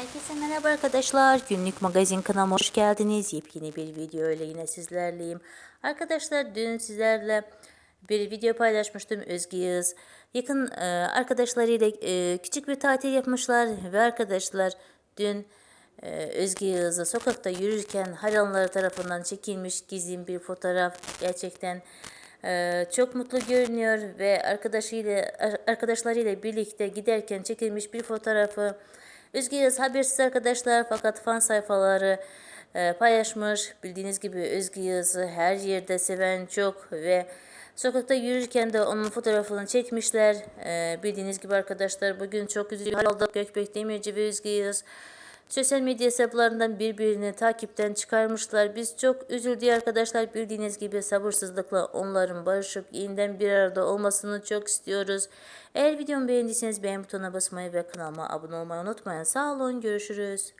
Herkese merhaba arkadaşlar. Günlük magazin kanalıma hoş geldiniz. Yepyeni bir video ile yine sizlerleyim. Arkadaşlar dün sizlerle bir video paylaşmıştım. Özgü Yağız yakın e, arkadaşlarıyla e, küçük bir tatil yapmışlar ve arkadaşlar dün e, Özgü Yağız'a sokakta yürürken hayranları tarafından çekilmiş gizli bir fotoğraf gerçekten e, çok mutlu görünüyor ve arkadaşıyla arkadaşlarıyla birlikte giderken çekilmiş bir fotoğrafı Yağız habersiz arkadaşlar fakat fan sayfaları e, paylaşmış. Bildiğiniz gibi Özgü Yağız'ı her yerde seven çok ve sokakta yürürken de onun fotoğrafını çekmişler. E, bildiğiniz gibi arkadaşlar bugün çok üzücü oldu. Gökbek Demirci ve Özgü Yağız sosyal medya hesaplarından birbirini takipten çıkarmışlar. Biz çok üzüldük arkadaşlar. Bildiğiniz gibi sabırsızlıkla onların barışıp yeniden bir arada olmasını çok istiyoruz. Eğer videomu beğendiyseniz beğen butonuna basmayı ve kanalıma abone olmayı unutmayın. Sağ olun, görüşürüz.